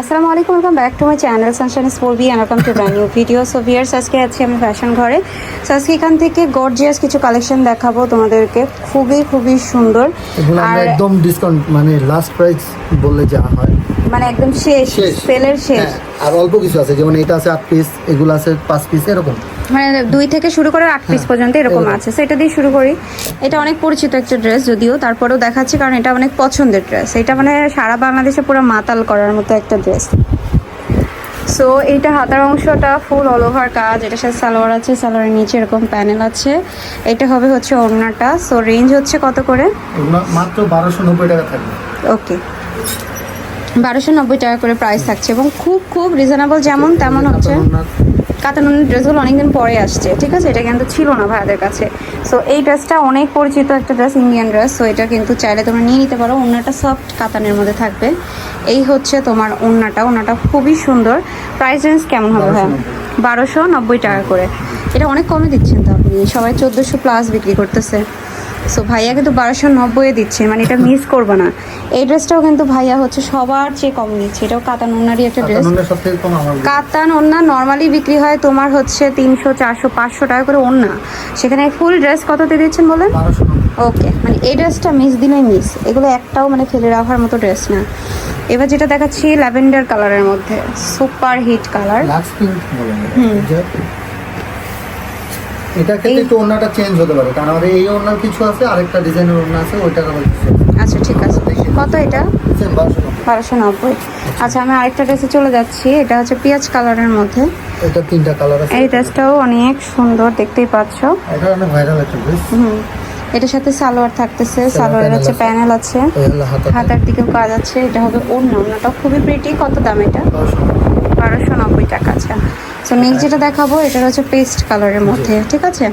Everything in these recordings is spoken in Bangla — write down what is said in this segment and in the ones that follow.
আসসালামু আলাইকুম welcome back to my channel sunshine spore B and welcome to brand new video so viewers আজকে আছি আমি ফ্যাশন ঘরে। সো আজকে এখান থেকে গর্জিয়াস কিছু কালেকশন দেখাবো তোমাদেরকে। খুবই খুবই সুন্দর। আর একদম ডিসকাউন্ট মানে লাস্ট প্রাইস বললে যা হয়। মানে একদম শেষ। সেলের শেষ। হ্যাঁ, আর অল্প কিছু আছে যেমন এটা আছে আট পিস এগুলো আছে পাঁচ পিস এরকম। মানে দুই থেকে শুরু করে আট পিস হ্যাঁ, পর্যন্ত এরকম এরকম। আছে। সেটা দিয়ে শুরু করি। এটা অনেক পরিচিত একটা ড্রেস যদিও তারপরেও দেখাচ্ছি কারণ এটা অনেক পছন্দের ড্রেস এটা মানে সারা বাংলাদেশে পুরো মাতাল করার মতো একটা ড্রেস সো এইটা হাতার অংশটা ফুল অল ওভার কাজ। এটার সাথে সালোয়ার আছে সালোয়ারের নিচে এরকম প্যানেল আছে। এটা হবে হচ্ছে ওড়নাটা। সো রেঞ্জ হচ্ছে কত করে? মাত্র বারোশো নব্বই টাকা থাকবে। ওকে বারোশো নব্বই টাকা করে প্রাইস থাকছে এবং খুব খুব রিজনেবল যেমন তেমন হচ্ছে। কাতানুনের ড্রেসগুলো অনেকদিন পরে আসছে, ঠিক আছে? এটা কিন্তু ছিল না ভাইয়াদের কাছে। সো এই ড্রেসটা অনেক পরিচিত একটা ড্রেস ইন্ডিয়ান ড্রেস সো এটা কিন্তু চাইলে তোমরা নিয়ে নিতে পারো। ওড়নাটা সফট কাতানের মধ্যে থাকবে। এই হচ্ছে তোমার ওড়নাটা। ওড়নাটা খুবই সুন্দর। প্রাইস রেঞ্জ কেমন হবে ভাইয়া? বারোশো নব্বই টাকা করে। এটা অনেক কমে দিচ্ছেন তো আপনি। সবাই চোদ্দোশো প্লাস বিক্রি করতেছে। সো ভাইয়া কিন্তু বারোশো নব্বই দিচ্ছে মানে এটা মিস করব না। এই ড্রেসটাও কিন্তু ভাইয়া হচ্ছে সবার চেয়ে কম দিচ্ছে এটাও কাতান ওনারই একটা ড্রেস কাতান ওড়না নর্মালি বিক্রি হয় তোমার হচ্ছে তিনশো চারশো পাঁচশো টাকা করে ওড়না। সেখানে ফুল ড্রেস কততে দিচ্ছেন বলেন? ওকে মানে এই ড্রেসটা মিস দিলেই মিস এগুলো একটাও মানে ফেলে রাখার মতো ড্রেস না। এবার যেটা দেখাচ্ছি ল্যাভেন্ডার কালারের মধ্যে। সুপার হিট কালার যে এটা ক্ষেত্রে একটু ওড়নাটা চেঞ্জ হতে পারে কারণ আমাদের এই ওড়নার কিছু আছে আরেকটা ডিজাইনের ওড়না আছে ওইটার আবার কিছু আচ্ছা ঠিক আছে। কত এটা? বারোশো নব্বই। আচ্ছা আমি আরেকটা ড্রেসে চলে যাচ্ছি এটা হচ্ছে পেঁয়াজ কালারের মধ্যে। এটা তিনটা কালার আছে। এই ড্রেসটাও অনেক সুন্দর দেখতেই পাচ্ছ। এটা অনেক ভাইরাল একটা ড্রেস হুম। এটার সাথে সালোয়ার থাকতেছে সালোয়ার সালোয়ারের হচ্ছে। প্যানেল আছে। হাতার দিকেও কাজ আছে এটা হবে ওড়না। ওড়নাটা খুবই প্রিটি কত দাম এটা? বারোশো নব্বই। বারোশো নব্বই টাকা আচ্ছা। সো নেক্সট যেটা দেখাবো এটা হচ্ছে পেস্ট কালারের মধ্যে ঠিক আছে?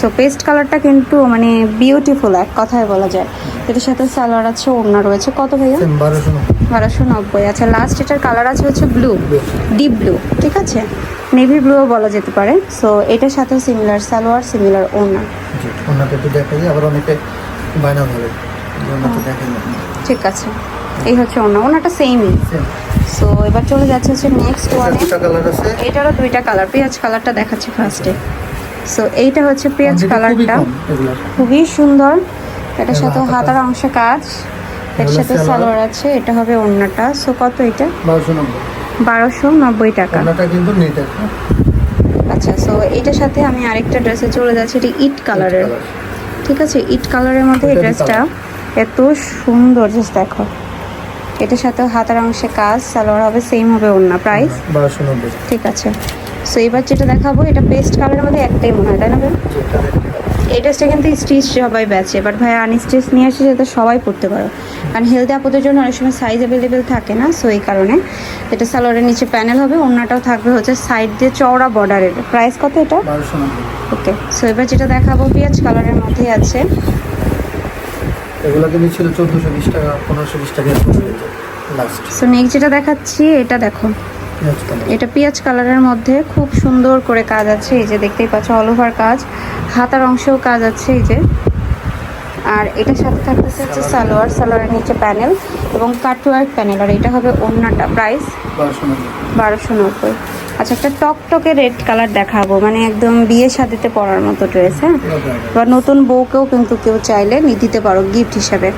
সো পেস্ট কালারটা কিন্তু মানে বিউটিফুল এক কথায় বলা যায়। এটার সাথে সালোয়ার আছে ওড়না রয়েছে। কত ভাইয়া? বারোশো নব্বই। আচ্ছা লাস্ট এটার কালার আছে হচ্ছে ব্লু ডিপ ব্লু ঠিক আছে? নেভি ব্লুও বলা যেতে পারে। সো এটার সাথে সিমিলার সালোয়ার সিমিলার ওড়না। ওড়নাটা একটু দেখাই আবার অনেকে বায়না ধরে। ওড়নাটা দেখাই। না ঠিক আছে। এই হচ্ছে ওড়না। ওড়নাটা সেমই সেম সো এবার চলে যাচ্ছে হচ্ছে নেক্সট ওয়ানে দুটা কালার আছে। এটারও দুইটা কালার পেঁয়াজ কালারটা দেখাচ্ছি ফার্স্টে সো এইটা হচ্ছে পেঁয়াজ কালারটা খুবই সুন্দর। এটার সাথে হাতার অংশে কাজ এর সাথে সালোয়ার। আছে। এটা হবে ওড়নাটা। সো কত এটা? বারোশো নব্বই। টাকা? আচ্ছা সো এটার সাথে আমি আরেকটা ড্রেসে চলে যাচ্ছি। এটা ইট কালারের ঠিক আছে? ইট কালারের মধ্যে এই ড্রেসটা এত সুন্দর জাস্ট দেখো। এটার সাথে হাতার অংশে কাজ সালোয়ার হবে সেম হবে ওড়না প্রাইস বারোশো ঠিক আছে। সো এবার যেটা দেখাবো এটা পেস্ট কালারের মধ্যে একটাই মনে হয় তাই না ভাই? এই ড্রেসটা কিন্তু স্টিচ সবাই বেচে বাট ভাই আনস্টিচ নিয়ে আসে যাতে সবাই পড়তে পারো। কারণ হেলদি আপদের জন্য অনেক সময় সাইজ অ্যাভেলেবেল থাকে না সো এই কারণে এটা সালোয়ারের নিচে প্যানেল হবে অন্যটাও থাকবে হচ্ছে সাইড দিয়ে চওড়া বর্ডারের প্রাইস কত এটা? ওকে সো এবার যেটা দেখাবো পেঁয়াজ কালারের মধ্যেই আছে। এগুলো কিন্তু ছিল চোদ্দোশো বিশ টাকা পনেরোশো বিশ টাকা লাস্ট সো নেক্সট যেটা দেখাচ্ছি এটা দেখো। এটা পেঁয়াজ কালারের মধ্যে খুব সুন্দর করে কাজ আছে এই যে দেখতেই পাচ্ছ অল ওভার কাজ। হাতার অংশেও কাজ আছে এই যে। আর এটার সাথে থাকতেছে হচ্ছে সালোয়ার। সালোয়ারের নিচে প্যানেল এবং কাটওয়ার্ক প্যানেল আর এটা হবে ওড়নাটা। প্রাইস? বারোশো নব্বই। আচ্ছা একটা টকটকে রেড কালার দেখাবো। মানে একদম বিয়ে শাদিতে পরার মতো ড্রেস হ্যাঁ? বা নতুন বউকেও কিন্তু কেউ চাইলে দিতে পারো গিফট হিসাবে।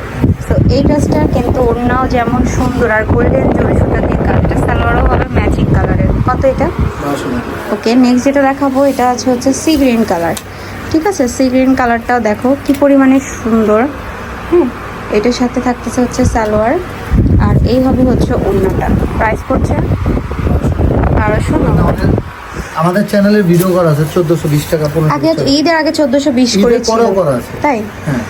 তো এই ড্রেসটা কিন্তু ওড়নাও যেমন সুন্দর আর গোল্ডেন জরি সুতা দিয়ে কালারটা সালোয়ারও হবে ম্যাচিং কালারের। কত এটা? ওকে নেক্সট যেটা দেখাবো এটা আছে হচ্ছে সি গ্রিন কালার ঠিক আছে? সি গ্রিন কালারটাও দেখো কি পরিমাণে সুন্দর। হ্যাঁ এটার সাথে থাকতেছে হচ্ছে সালোয়ার আর এই হবে হচ্ছে ওড়নাটা। প্রাইস পড়ছে বারোশো আমাদের চ্যানেলের ভিডিও করা আছে চোদ্দোশো বিশ টাকা পনেরোশো আগে ঈদের আগে চোদ্দোশো বিশ ঈদের করেছিল। পরেও করা আছে। তাই? হ্যাঁ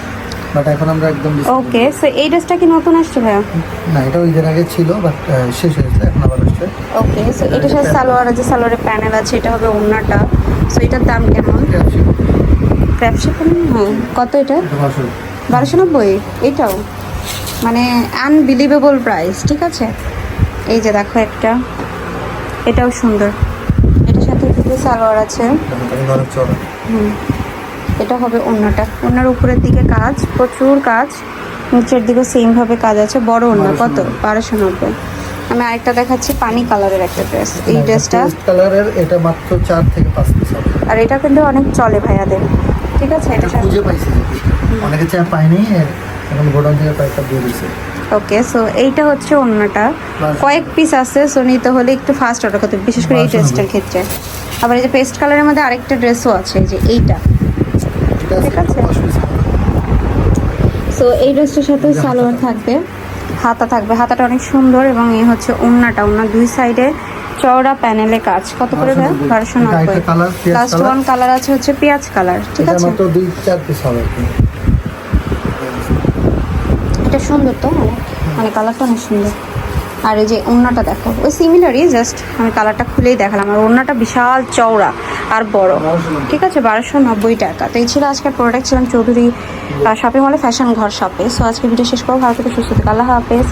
বাট এখন আমরা একদম ওকে সো এই ড্রেসটা কি নতুন আসছে ভাইয়া? না এটাও ঈদের আগে ছিল বাট শেষ হয়েছে এখন আবার আসছে। ওকে সো এটার সাথে সালোয়ার আছে সালোয়ারের প্যানেল আছে এটা হবে ওড়নাটা। সো এটার দাম কেমন? ব্যবসা হ্যাঁ। কত এটা? বারোশো। বারোশো নব্বই? এটাও? মানে আনবিলিভেবল প্রাইস ঠিক আছে? এই যে দেখো একটা। এটাও সুন্দর। এটার সাথে দুটো সালোয়ার আছে। হুম। এটা হবে অন্যটা অন্যার উপরের দিকে কাজ প্রচুর কাজ। নিচের দিকে সেমভাবে কাজ আছে। বড় অন্য কত? বারোশো নব্বই। আমি আরেকটা দেখাচ্ছি পানি কালারের একটা ড্রেস এই ড্রেসটা কালারের এটা মাত্র চার থেকে পাঁচ পিস আর এটা কিন্তু অনেক চলে ভাইয়াদের। ঠিক আছে এটা খুঁজে পাইছি। অনেকে চা পাইনি এখন গোডাউন থেকে কয়েকটা দিয়ে দিচ্ছে ওকে সো এইটা হচ্ছে অন্যটা। কয়েক পিস আছে সো নিতে হলে একটু ফাস্ট অর্ডার করতে বিশেষ করে এই ড্রেসটার ক্ষেত্রে। আবার এই যে পেস্ট কালারের মধ্যে আরেকটা ড্রেসও আছে যে এইটা। ঠিক আছে। সো এই ড্রেসটার সাথে সালোয়ার থাকবে। হাতা থাকবে। হাতাটা অনেক সুন্দর এবং এই হচ্ছে ওন্নাটা ওন্না দুই সাইডে চওড়া প্যানেলে কাজ। কত করে ভাই? 1290 বারোশো নব্বই। লাস্ট ওয়ান কালার আছে হচ্ছে পেঁয়াজ কালার ঠিক আছে? মাত্র দুই চার পিস হবে এটা সুন্দর তো মানে কালারটা অনেক সুন্দর। আর এই যে ওড়নাটা দেখো ওই সিমিলারই জাস্ট আমি কালারটা খুলেই দেখালাম। আর ওড়নাটা বিশাল চওড়া আর বড়। ঠিক আছে বারোশো নব্বই টাকা। তো এই ছিল আজকের প্রোডাক্ট ছিলাম চৌধুরী শপিং মলে ফ্যাশন ঘর শপে সো আজকে ভিডিও শেষ করব। ভালো থেকে সুস্থ থেকে। আল্লাহ হাফেজ।